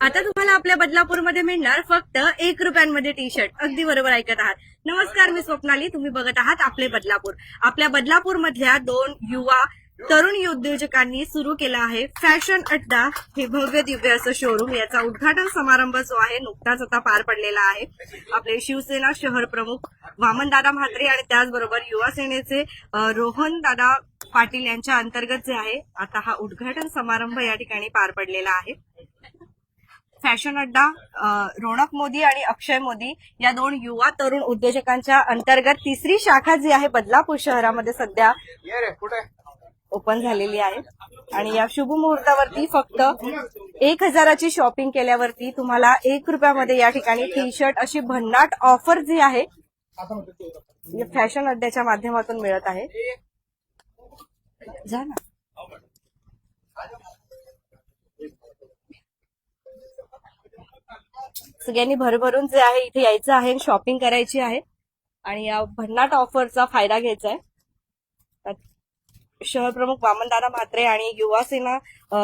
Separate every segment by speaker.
Speaker 1: आता तुम्हाला आपल्या बदलापूरमध्ये मिळणार फक्त एक रुपयांमध्ये टी शर्ट अगदी बरोबर ऐकत आहात. नमस्कार मी स्वप्नाली. तुम्ही बघत आहात आपले बदलापूर. आपल्या बदलापूर मधल्या दोन युवा तरुण उद्योजकांनी सुरू केला आहे फॅशन अड्डा. हे भव्य दिव्य असं शोरूम याचा उद्घाटन समारंभ जो आहे नुकताच आता पार पडलेला आहे. आपले शिवसेना शहर प्रमुख वामनदादा म्हात्रे आणि त्याचबरोबर युवा सेनेचे रोहन दादा पाटील यांच्या अंतर्गत जे आहे आता हा उद्घाटन समारंभ या ठिकाणी पार पडलेला आहे. फॅशन अड्डा रोनक मोदी आणि अक्षय मोदी या दोन युवा तरुण उद्योजकांच्या अंतर्गत तिसरी शाखा जी आहे बदलापूर शहरामध्ये सध्या. ओपन झालेली आहे. आणि या शुभ मुहूर्तावरती फक्त एक हजाराची शॉपिंग केल्यावरती तुम्हाला एक रुपयामध्ये या ठिकाणी टी शर्ट अशी भन्नाट ऑफर जी आहे फॅशन अड्ड्याच्या माध्यमातून मिळत आहे. जा ना. सगळ्यांनी भरभरून जे आहे इथे यायचं आहे शॉपिंग करायची आहे. आणि या भन्नाट ऑफरचा फायदा घ्यायचा आहे. शहर प्रमुख वामनदादा म्हात्रे आणि युवा सेना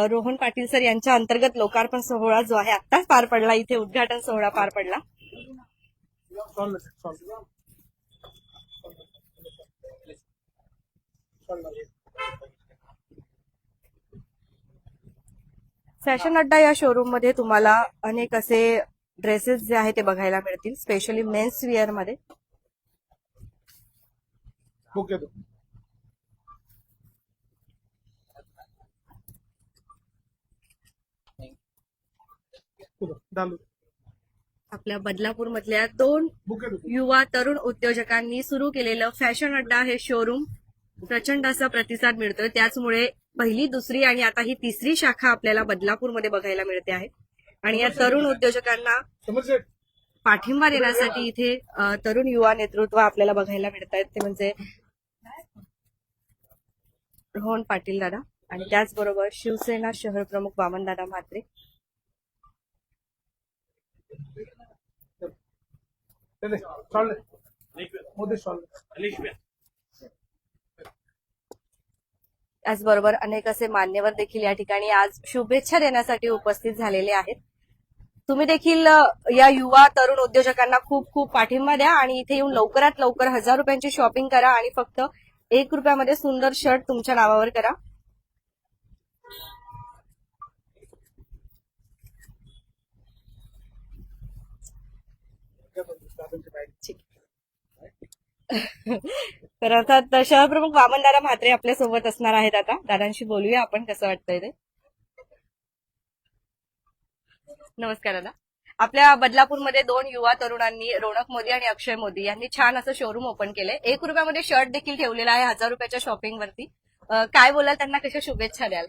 Speaker 1: रोहन पाटील सर यांच्या अंतर्गत लोकार्पण सोहळा जो आहे आत्ताच पार पडला. इथे उद्घाटन सोहळा पार पडला. फॅशन अड्डा या शोरूममध्ये तुम्हाला अनेक असे ड्रेसेस जे आहे ते बघायला मिळतील स्पेशली मेन्स वेअरमध्ये
Speaker 2: बुक घेतो चालू
Speaker 1: आपल्या बदलापूर मधल्या दोन युवा तरुण उद्योजकांनी सुरू केलेलं फॅशन अड्डा हे शोरूम प्रचंड असा प्रतिसाद मिळतोय. त्याचमुळे पहिली दुसरी आणि आता ही तिसरी शाखा आपल्याला बदलापूरमध्ये बघायला मिळते आहे. आणि या तरुण उद्योजकांना पाठिंबा देण्यासाठी इथे तरुण युवा नेतृत्व आपल्याला बघायला मिळत आहेत. ते म्हणजे रोहन पाटील दादा आणि त्याचबरोबर शिवसेना शहर प्रमुख वामनदादा म्हात्रे. त्याचबरोबर अनेक असे मान्यवर देखील या ठिकाणी आज शुभेच्छा देण्यासाठी उपस्थित झालेले आहेत. तुम्ही देखील या युवा तरुण उद्योजकांना खूप खूप पाठिंबा द्या आणि इथे येऊन लवकरात लवकर हजार रुपयांची शॉपिंग करा आणि फक्त एक रुपयामध्ये सुंदर शर्ट तुमच्या नावावर करा. तर अर्थात शहरप्रमुख वामन दादा म्हात्रे आपल्यासोबत असणार आहेत आता. दादांशी बोलूया आपण कसं वाटतंय ते? नमस्कार दादा. आपल्या बदलापूरमध्ये दोन युवा तरुणांनी रोनक मोदी आणि अक्षय मोदी यांनी छान असं शोरूम ओपन केलंय. एक रुपयामध्ये शर्ट देखील ठेवलेला आहे हजार रुपयाच्या शॉपिंग वरती काय बोलाल? त्यांना कशा शुभेच्छा द्याल?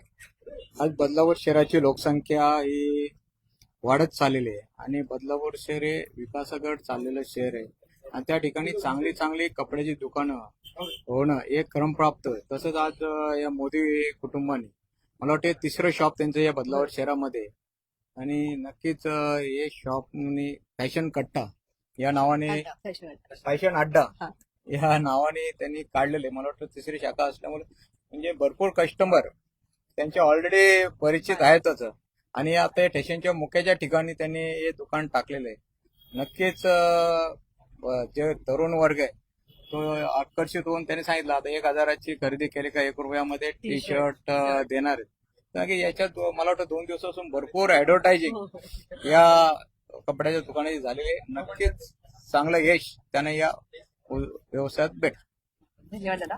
Speaker 3: आज बदलापूर शहराची लोकसंख्या ही वाढत चाललेली आहे आणि बदलापूर शहर हे विकासाकडे चाललेलं शहर आहे आणि त्या ठिकाणी चांगली चांगली कपड्याची दुकानं होणं हे क्रमप्राप्त आहे. तसंच आज या मोदी कुटुंबाने मला वाटतं तिसरं शॉप त्यांचं या बदलापूर शहरामध्ये. आणि नक्कीच हे शॉप फॅशन कट्टा या नावाने फॅशन अड्डा. या नावाने त्यांनी काढलेले मला वाटतं तिसरी शाखा असल्यामुळे म्हणजे भरपूर कस्टमर त्यांचे ऑलरेडी परिचित आहेतच आणि आता या स्टेशनच्या मुख्याच्या ठिकाणी त्यांनी हे दुकान टाकलेलं आहे. नक्कीच जे तरुण वर्ग आहे तो आकर्षित होऊन त्यांनी सांगितलं आता एक हजाराची खरेदी केली का एक रुपयामध्ये टी. शर्ट देणार आहेत. कारण की याच्यात मला वाटतं दोन दिवसापासून भरपूर ऍडव्हर्टायझिंग
Speaker 1: हो, हो.
Speaker 3: या कपड्याच्या दुकानाची झालेली आहे. नक्कीच चांगलं यश त्यांना या व्यवसायात भेट
Speaker 1: धन्यवाद दादा.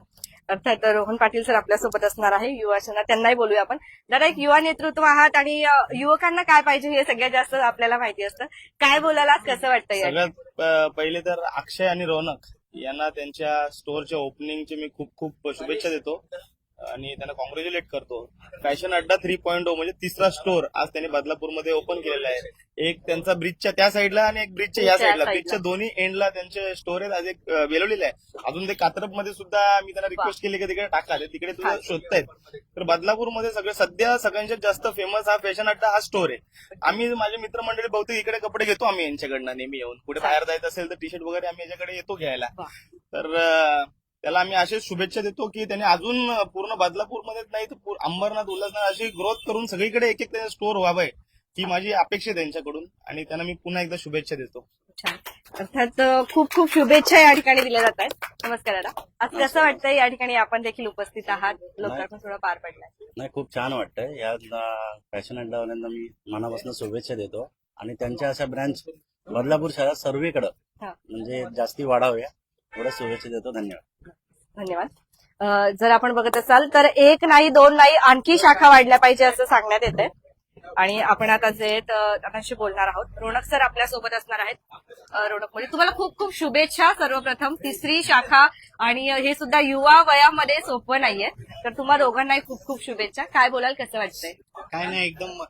Speaker 1: अर्थात रोहन पाटील सर आपल्यासोबत असणार आहे. युवाशांना त्यांनाही बोलूया आपण. दादा एक युवा नेतृत्व आहात आणि युवकांना काय पाहिजे हे सगळ्यात जास्त आपल्याला माहिती असतं. काय बोलायला कसं वाटतं
Speaker 4: सगळ्यात पहिले तर अक्षय आणि रौनक यांना त्यांच्या स्टोअरच्या ओपनिंगचे मी खूप खूप शुभेच्छा देतो. आणि त्यांना कॉंग्रॅच्युलेट करतो. फॅशन अड्डा थ्री पॉईंट म्हणजे तिसरा स्टोअर आज त्यांनी बदलापूरमध्ये ओपन केलेला आहे. एक त्यांचा ब्रिजच्या त्या साईडला आणि एक ब्रिजच्या या साईडला. ब्रिजच्या दोन्ही एंडला त्यांचे स्टोअर आहेत. आज एक वेलवलेलं आहे. अजून ते कात्रपमध्ये सुद्धा मी त्यांना रिक्वेस्ट केली की तिकडे टाका. ते तिकडे तुला शोधतायत. तर बदलापूरमध्ये सगळे सध्या सगळ्यांच्यात जास्त फेमस हा फॅशन अड्डा हा स्टोर आहे. आम्ही माझे मित्रमंडळी बहुतेक इकडे कपडे घेतो आम्ही यांच्याकडनं नेहमी येऊन. कुठे बाहेर जायचं असेल तर टी शर्ट वगैरे आम्ही याच्याकडे येतो घ्यायला. तर त्याला आम्ही अशीच शुभेच्छा देतो की त्यांनी अजून पूर्ण बदलापूरमध्येच नाही तर अंबरनाथ उल्हासनगर अशी ग्रोथ करून सगळीकडे एक एक स्टोर व्हावंय ही माझी अपेक्षा आहे त्यांच्याकडून. आणि त्यांना मी पुन्हा एकदा शुभेच्छा देतो.
Speaker 1: अर्थात खूप खूप शुभेच्छा या ठिकाणी दिल्या जात आहेत. नमस्कार दादा. आज कसं वाटतंय या ठिकाणी आपण देखील उपस्थित आहात? लोकांपासून थोडा पार पडलाय.
Speaker 5: नाही खूप छान वाटतंय. या फॅशन अड्डावाल्यांना मी मनापासून शुभेच्छा देतो. आणि त्यांच्या अशा ब्रँच बदलापूर शहरात सर्वीकडं
Speaker 1: हा.
Speaker 5: म्हणजे जास्ती वाढाव्या एवढ्या शुभेच्छा देतो. धन्यवाद.
Speaker 1: धन्यवाद. जर आपण बघत असाल तर एक नाही दोन नाही आणखी शाखा वाढल्या पाहिजे असं सांगण्यात येत आणि आपण आता जे त्यांच्याशी बोलणार आहोत. रोणक सर आपल्यासोबत असणार आहेत. रोणकमध्ये तुम्हाला खूप खूप शुभेच्छा सर्वप्रथम. तिसरी शाखा आणि हे सुद्धा युवा वयामध्ये सोपं नाहीये. तर तुम्हा दोघांनाही खूप खूप शुभेच्छा. काय बोलाल कसं वाटतंय?
Speaker 6: काय नाही एकदम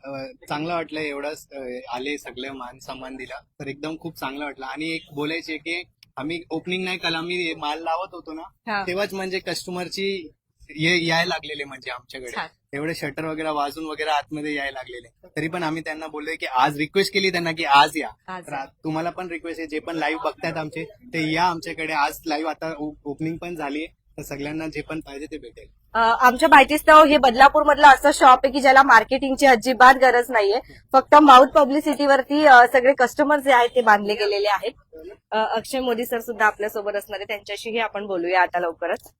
Speaker 6: चांगलं वाटलं एवढंच अ, आले सगळे मान सन्मान दिला. तर एकदम खूप चांगलं वाटलं. आणि एक बोलायचे की आम्ही ओपनिंग नाही केलं आम्ही माल लावत होतो
Speaker 1: हा.
Speaker 6: ना तेव्हाच म्हणजे कस्टमरची ये यायला लागलेले म्हणजे आमच्याकडे.
Speaker 1: छान.
Speaker 6: एवढे शटर वगैरे वाजून वगैरे आतमध्ये यायला लागलेले. तरी पण आम्ही त्यांना बोललोय की आज रिक्वेस्ट केली त्यांना की आज या.
Speaker 1: आज
Speaker 6: तर आज तुम्हाला पण रिक्वेस्ट आहे जे पण लाईव्ह बघतायत आमचे ते या आमच्याकडे. आज लाईव्ह आता ओपनिंग पण झाली तर सगळ्यांना जे पण पाहिजे ते भेटेल.
Speaker 1: आमच्या माहितीस्तव हे बदलापूर मधलं असं शॉप आहे की ज्याला मार्केटिंगची अजिबात गरज नाहीये. फक्त माउथ पब्लिसिटीवरती सगळे कस्टमर जे आहेत ते बांधले गेलेले आहेत. अक्षय मोदी सर सुद्धा आपल्यासोबत असणार आहे त्यांच्याशीही आपण बोलूया आता लवकरच.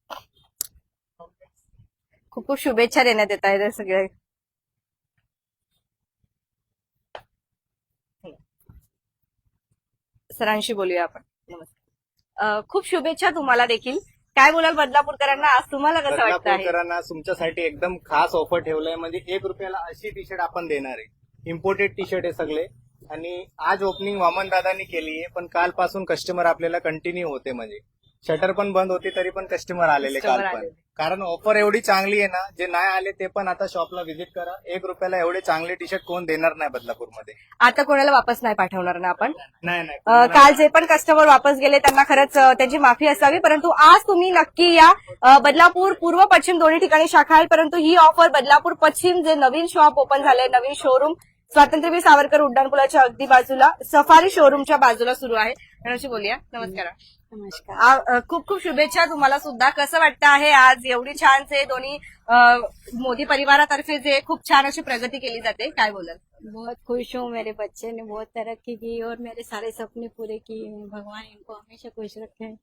Speaker 1: खूप खूप शुभेच्छा देण्यात येत आहेत सगळे सरांशी बोलूया आपण. नमस्कार. खूप शुभेच्छा तुम्हाला देखील. काय बोलाल बदलापूरकरांना? आज तुम्हाला कसं वाटतं आहे
Speaker 6: बदलापूरकरांना तुमच्यासाठी एकदम खास ऑफर ठेवलंय. म्हणजे एक रुपयाला अशी टी शर्ट आपण देणार आहे. इम्पोर्टेड टी शर्ट आहे सगळे. आणि आज ओपनिंग वामन दादानी केली आहे पण कालपासून कस्टमर आपल्याला कंटिन्यू होते म्हणजे. शटर पण बंद होते तरी पण कस्टमर आलेले काल पण. कारण ऑफर एवढी चांगली आहे ना जे नाही आले ते पण आता शॉपला व्हिजिट करा. एक रुपयाला एवढे चांगले टी शर्ट कोण देणार नाही बदलापूरमध्ये.
Speaker 1: आता कोणाला वापस नाही पाठवणार ना आपण?
Speaker 6: नाही नाही.
Speaker 1: अ, काल जे पण कस्टमर वापस गेले त्यांना खरंच अ, त्यांची माफी असावी. परंतु आज तुम्ही नक्की या अ, बदलापूर पूर्व पश्चिम दोन्ही ठिकाणी शाखा आहेत परंतु ही ऑफर बदलापूर पश्चिम जे नवीन शॉप ओपन झालंय नवीन शोरूम स्वातंत्र्यवीर सावरकर उड्डाणपुलाच्या अगदी बाजूला सफारी शोरूमच्या बाजूला सुरू आहे. बोलूया. नमस्कार.
Speaker 7: नमस्कार.
Speaker 1: खूप खूप शुभेच्छा तुम्हाला सुद्धा. कसं वाटतं आहे आज? एवढी छानसे दोन्ही अ, मोदी परिवारातर्फे जे खूप छान अशी प्रगती केली जाते काय बोलाल?
Speaker 7: बहुत खुश हूँ मेरे बच्चे ने बहुत तरक्की की और मेरे सारे सपने पूरे किए हैं. भगवान इनको हमेशा खुश रखे.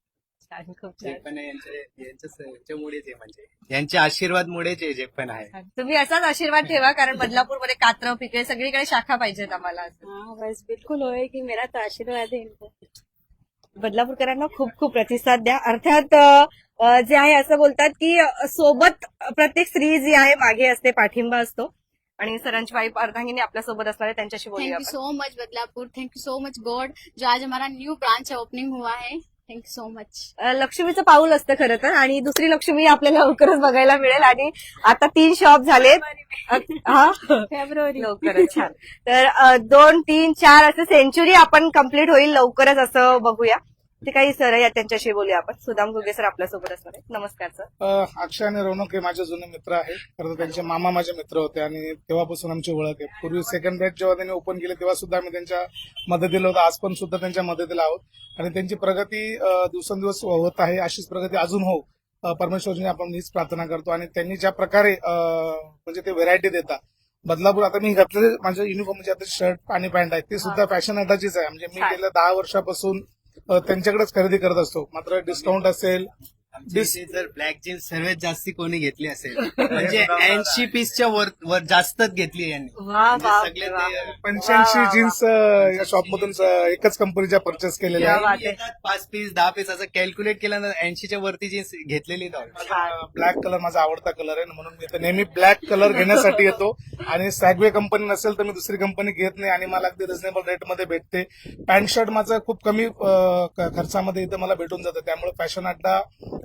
Speaker 1: छान खूप
Speaker 6: जे
Speaker 1: छान.
Speaker 6: पण आहे यांचे यांच्या- यांच्यामुळेच आहे म्हणजे. यांच्या आशीर्वादमुळेच आहे जे पण आहे.
Speaker 1: तुम्ही असाच आशीर्वाद ठेवा कारण बदलापूरमध्ये कात्र पिके सगळीकडे शाखा पाहिजेत आम्हाला.
Speaker 7: हाँ बस बिल्कुल होएगी मेरा तो आशीर्वाद है इनको.
Speaker 1: बदलापूरकरांना खूप खूप प्रतिसाद द्या. अर्थात जे आहे असं बोलतात की सोबत प्रत्येक स्त्री जी आहे मागे असते पाठिंबा असतो. आणि सरांची वाईफ अर्धांगिनी आपल्यासोबत असणार आहे त्यांच्याशी
Speaker 8: थैंक
Speaker 1: बोलूया
Speaker 8: यू
Speaker 1: आपण.
Speaker 8: So much Badlapur. Thank you so much God जो आज हमारा न्यू ब्रांच ओपनिंग हुआ है. थैंक यू सो मच
Speaker 1: लक्ष्मीचं पाऊल असतं खरं तर आणि दुसरी लक्ष्मी आपल्याला लवकरच बघायला मिळेल. आणि आता तीन शॉप झालेत. अ, हा?
Speaker 7: फेब्रुवारी.
Speaker 1: लवकरच छान. तर दोन तीन चार असं सेंचुरी आपण कंप्लीट होईल लवकरच असं बघूया. ते काही सर या त्यांच्याशी बोलूया आपण. सुदाम घुगे सर आपल्यासोबत असणार आहेत. नमस्कार सर.
Speaker 2: अक्षय आणि रौनक हे माझे जुने मित्र आहे खरं तर त्यांचे मामा माझे मित्र होते आणि तेव्हापासून आमची ओळख आहे. पूर्वी सेकंड बॅच जेव्हा त्यांनी ओपन केले तेव्हा सुद्धा आम्ही त्यांच्या मदतीला होतो. आज पण सुद्धा त्यांच्या मदतीला आहोत. आणि त्यांची प्रगती दिवसेंदिवस होत आहे. अशीच प्रगती अजून हो अ, परमेश्वरजी आपण हीच प्रार्थना करतो. आणि त्यांनी ज्या प्रकारे म्हणजे ते व्हेरायटी देतात. बदलापूर आता मी घातलेले माझे युनिफॉर्म म्हणजे आता शर्ट आणि पॅन्ट आहे ते सुद्धा फॅशन अड्डाचीच आहे. म्हणजे मी. गेल्या दहा वर्षापासून त्यांच्याकडेच खरेदी करत असतो. मात्र डिस्काउंट असेल
Speaker 6: जर ब्लॅक जीन्स सर्वात जास्ती कोणी घेतली असेल म्हणजे ऐंशी पीसच्या वर वर जास्तच घेतली यांनी.
Speaker 1: वा
Speaker 6: म्हणजे सगळे
Speaker 1: वा.
Speaker 6: ते
Speaker 2: पंच्याऐंशी
Speaker 1: वा,
Speaker 2: जीन्स अ, या शॉपमधून स- एकच कंपनीच्या परचेस केलेल्या आहे.
Speaker 6: येतात पाच पीस दहा पीस असं कॅल्क्युलेट केल्यानंतर ऐंशीच्या वरती जीन्स घेतलेली
Speaker 2: ब्लॅक कलर माझा आवडता कलर आहे म्हणून मी इथं नेहमी ब्लॅक कलर घेण्यासाठी येतो. आणि सॅगवे कंपनी नसेल तर मी दुसरी कंपनी घेत नाही आणि मला अगदी रिझनेबल रेटमध्ये भेटते. पॅन्ट शर्ट माझं खूप कमी अ, क- खर्चामध्ये इथं मला भेटून जातं. त्यामुळे फॅशन अड्डा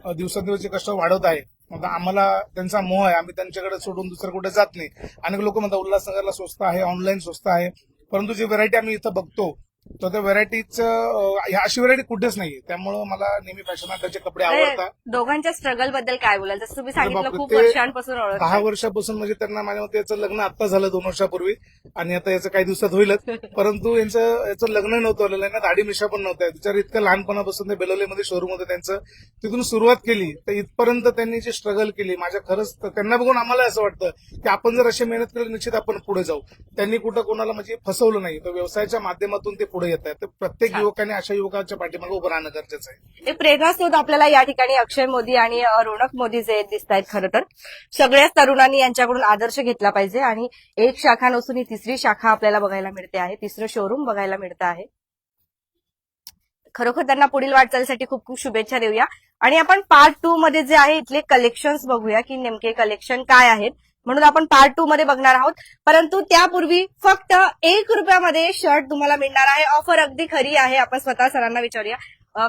Speaker 2: दिवसेंदिवस जे कष्ट वाढवत आहे मग आम्हाला त्यांचा मोह आहे. आम्ही त्यांच्याकडे सोडून दुसरं कुठे जात नाही. अनेक लोक म्हणतात उल्हासनगरला स्वस्त आहे ऑनलाईन स्वस्त आहे. परंतु जी व्हरायटी आम्ही इथं बघतो तर त्या व्हरायटीच अशी व्हरायटी कुठेच नाहीये. त्यामुळं मला नेहमी फॅशन अड्डाचे कपडे आवडतात.
Speaker 1: दोघांच्या स्ट्रगलबद्दल काय बोलाल? जसं तुम्ही सांगितलं खूप वर्षांपासून
Speaker 2: दहा. वर्षापासून म्हणजे त्यांना माझ्या मते याचं लग्न आता झालं दोन वर्षापूर्वी. आणि आता याचं काही दिवसात होईलच. परंतु यांचं याचं लग्न नव्हतं आलेलं ना दाढी मिशा पण नव्हत्या. बिचार इतकं लहानपणापासून ते बेलोलीमध्ये शोरूम होतं त्यांचं. तिथून सुरुवात केली तर इथपर्यंत त्यांनी जी स्ट्रगल केली माझ्या खरंच त्यांना बघून आम्हाला असं वाटतं की आपण जर अशी मेहनत केली निश्चित आपण पुढे जाऊ. त्यांनी कुठं कोणाला म्हणजे फसवलं नाही. तर व्यवसायाच्या माध्यमातून ते पुढे येत आहेत. तर प्रत्येक युवकाने अशा युवकाच्या पाठीमागे उभं राहणं गरजेचं आहे.
Speaker 1: प्रेरणास्रोत आपल्याला या ठिकाणी अक्षय मोदी आणि अ, रोनक मोदी जे दिसत आहेत खरं तर. सगळ्याच तरुणांनी यांच्याकडून आदर्श घेतला पाहिजे आणि एक शाखा नसून ही तिसरी शाखा आपल्याला बघायला मिळते आहे. तिसरं शोरूम बघायला मिळतं आहे. खरोखर त्यांना पुढील वाटचालीसाठी खूप खूप शुभेच्छा देऊया. आणि आपण पार्ट टू मध्ये जे आहे इथले कलेक्शन्स बघूया की नेमके कलेक्शन काय आहेत. म्हणून आपण पार्ट टू मध्ये बघणार आहोत. परंतु त्यापूर्वी फक्त एक रुपयामध्ये शर्ट तुम्हाला मिळणार आहे. ऑफर अगदी खरी आहे. आपण स्वतः सरांना विचारूया.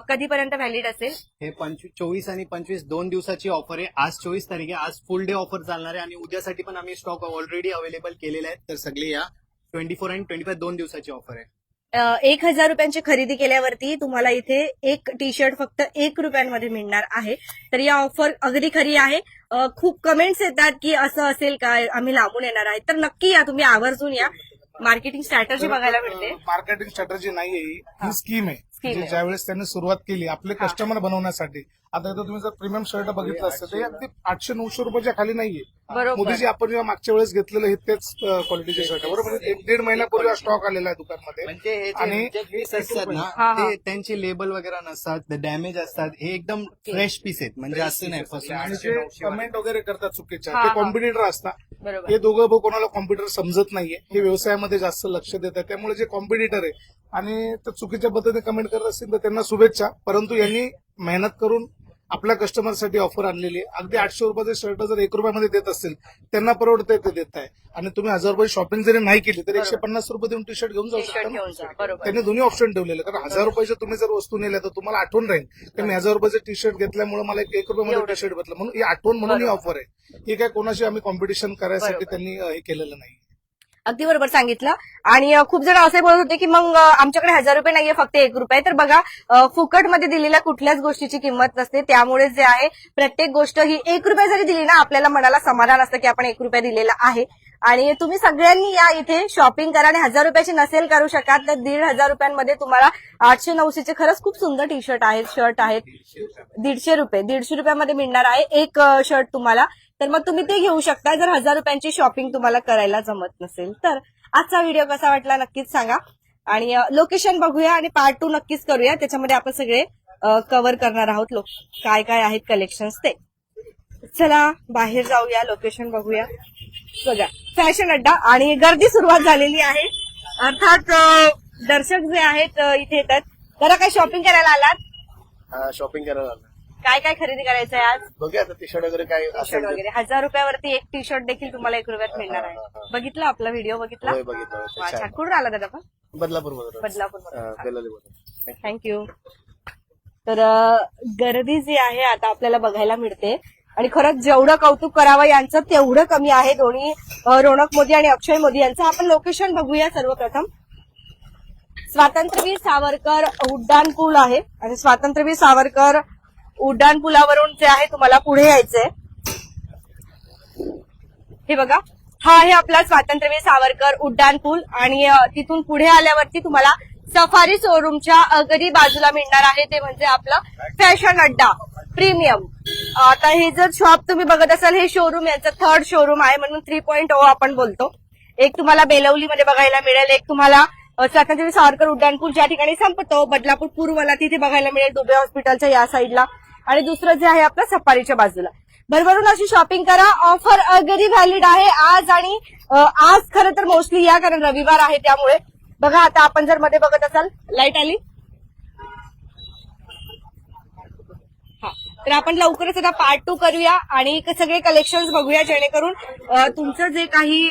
Speaker 1: कधीपर्यंत व्हॅलिड असेल?
Speaker 6: हे पंचवीस चोवीस आणि पंचवीस दोन दिवसाची ऑफर आहे. आज चोवीस तारीख आहे. आज फुल डे ऑफर चालणार आहे. आणि उद्यासाठी पण आम्ही स्टॉक ऑलरेडी अवेलेबल केलेला आहे तर सगळे या twenty four and twenty five दोन दिवसाची ऑफर आहे.
Speaker 1: एक हजार रुपयांची खरेदी केल्यावरती तुम्हाला इथे एक टी शर्ट फक्त एक रुपयांमध्ये मिळणार आहे. तर या ऑफर अगदी खरी आहे. खूप कमेंट्स येतात की असं असेल का? आम्ही लांबून येणार आहे. तर नक्की या तुम्ही आवर्जून या. मार्केटिंग स्ट्रॅटजी बघायला मिळते.
Speaker 2: मार्केटिंग स्ट्रॅटजी नाहीये ही. ही स्कीम आहे. म्हणजे. ज्यावेळेस त्यांनी सुरुवात केली आपले कस्टमर बनवण्यासाठी. आता इथं तुम्ही जर प्रीमियम शर्ट बघितलं असतं ते अगदी आठशे नऊशे रुपयाच्या खाली नाहीये.
Speaker 1: बरोबर.
Speaker 2: मोदीजी आपण जेव्हा मागच्या वेळेस घेतलेलं हे तेच क्वालिटीचे शर्ट बरोबर? म्हणजे एक दीड महिन्यापूर्वी स्टॉक आलेला आहे दुकानमध्ये.
Speaker 6: म्हणजे हे
Speaker 2: आणि
Speaker 6: जे पीस असतात ना. ते त्यांचे लेबल वगैरे नसतात डॅमेज असतात हे एकदम फ्रेश पीस आहेत. म्हणजे असं नाही फसलं
Speaker 2: आणि जे. कमेंट वगैरे करतात चुकीच्या.
Speaker 1: हा,
Speaker 2: ते. कॉम्पिटिटर असतात. हे दोघं भाऊ कोणाला कॉम्प्युटर समजत नाहीये. हे व्यवसायामध्ये जास्त लक्ष देत आहे त्यामुळे जे कॉम्पिटिटर आहे आणि ते चुकीच्या पद्धतीने कमेंट करत असतील तर त्यांना शुभेच्छा. परंतु यांनी मेहनत करून आपल्या कस्टमरसाठी ऑफर आणलेली आहे. अगदी आठशे रुपयाचे शर्ट जर एक रुपयामध्ये देत असतील त्यांना परवडते ते देत आहे. आणि तुम्ही हजार रुपये शॉपिंग जरी नाही केली तर एकशे पन्नास रुपये देऊन टी शर्ट घेऊन जाऊ शकता त्यांनी दोन्ही ऑप्शन ठेवलेले कारण हजार रुपयाचे तुम्ही जर वस्तू नेल्या तर तुम्हाला आठवण राहील की मी हजार रुपयाचे टी शर्ट घेतल्यामुळे मला एक रुपयामध्ये टी शर्ट भेटलं. म्हणून ही आठवण म्हणून ही ऑफर आहे. ही काय कोणाशी आम्ही कॉम्पिटिशन करायसाठी. त्यांनी हे केलेलं नाही.
Speaker 1: अगदी बरोबर सांगितलं. आणि खूप जण असे बोलत होते की मग आमच्याकडे हजार रुपये नाहीये फक्त एक रुपये. तर बघा फुकट फुकटमध्ये दिलेल्या कुठल्याच गोष्टीची किंमत नसते. त्यामुळे जे आहे प्रत्येक गोष्ट ही एक रुपये जरी दिली ना आपल्याला मनाला समाधान असतं की आपण एक रुपये दिलेला आहे. आणि तुम्ही सगळ्यांनी या इथे शॉपिंग करा आणि हजार रुपयाची नसेल करू शकत तर दीड हजार रुपयांमध्ये तुम्हाला आठशे नऊशेचे खरंच खूप सुंदर टी शर्ट आहेत शर्ट आहेत. दीडशे रुपये दीडशे रुपयामध्ये मिळणार आहे. एक शर्ट तुम्हाला तर मग तुम्ही ते घेऊ शकता. जर हजार रुपयांची शॉपिंग तुम्हाला करायला जमत नसेल तर. आजचा व्हिडिओ कसा वाटला नक्कीच सांगा. आणि लोकेशन बघूया आणि पार्ट टू नक्कीच करूया. त्याच्यामध्ये आपण सगळे कव्हर करणार आहोत लोक काय काय आहेत कलेक्शन्स ते. चला बाहेर जाऊया लोकेशन बघूया. बघा फॅशन अड्डा आणि गर्दी सुरुवात झालेली आहे. अर्थात दर्शक जे आहेत इथे येतात. जरा काय शॉपिंग करायला आलात?
Speaker 4: शॉपिंग करायला आला.
Speaker 1: काय काय खरेदी करायचं आहे आज?
Speaker 4: बघूया आता टी शर्ट वगैरे काय
Speaker 1: टी शर्ट वगैरे. हजार रुपयावरती एक टी शर्ट देखील तुम्हाला एक रुपयात मिळणार आहे. बघितलं आपला व्हिडिओ बघितला?
Speaker 4: होय, बघितलं.
Speaker 1: वा,
Speaker 4: छान.
Speaker 1: छान. कुठून आला दादा आपण?
Speaker 4: बदलापूरमध्ये
Speaker 1: बदलापूर थँक्यू तर अ, गर्दी जी आहे आता आपल्याला बघायला मिळते. आणि खरंच जेवढं कौतुक करावं यांचं तेवढं कमी आहे. दोन्ही अ, रोनक मोदी आणि अक्षय मोदी यांचं. आपण लोकेशन बघूया सर्वप्रथम. स्वातंत्र्यवीर सावरकर उड्डाण पूल आहे. आणि स्वातंत्र्यवीर सावरकर उड्डाण पुलावरून जे आहे तुम्हाला पुढे यायचंय. हे बघा. हा आहे आपला स्वातंत्र्यवीर सावरकर उड्डाण पूल आणि तिथून पुढे आल्यावरती तुम्हाला सफारी शोरूमच्या अगदी बाजूला मिळणार आहे ते म्हणजे आपला फॅशन अड्डा प्रीमियम. आता हे जर शॉप तुम्ही बघत असाल हे शोरूम यांचं थर्ड शोरूम आहे म्हणून थ्री पॉईंट ओ आपण बोलतो. एक तुम्हाला बेलवलीमध्ये बघायला मिळेल एक तुम्हाला स्वातंत्र्यवीर सावरकर उड्डाणपूल ज्या ठिकाणी संपतो बदलापूर पूर्वला तिथे बघायला मिळेल दुबे हॉस्पिटलच्या या साईडला आणि दुसरं जे आहे आपलं सफारीच्या बाजूला. भरभरून अशी शॉपिंग करा. ऑफर अगदी व्हॅलिड आहे. आज आणि आज खरं तर मोस्टली या कारण रविवार आहे त्यामुळे. बघा आता आपण जर मध्ये बघत असाल लाइट आली. तर आपण लवकरच आता पार्ट टू करूया आणि सगळे कलेक्शन्स बघूया जेणेकरून तुमचं जे काही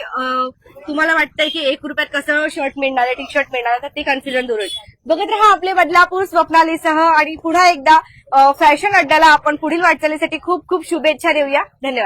Speaker 1: तुम्हाला वाटतंय की एक रुपयात कसं शर्ट मिळणार आहे टी शर्ट मिळणार तर ते कन्फ्युजन दूर होईल बघत राहा आपले बदलापूर स्वप्नालीसह आणि पुन्हा एकदा फॅशन अड्ड्याला आपण पुढील वाटचालीसाठी खूप खूप शुभेच्छा देऊया. धन्यवाद.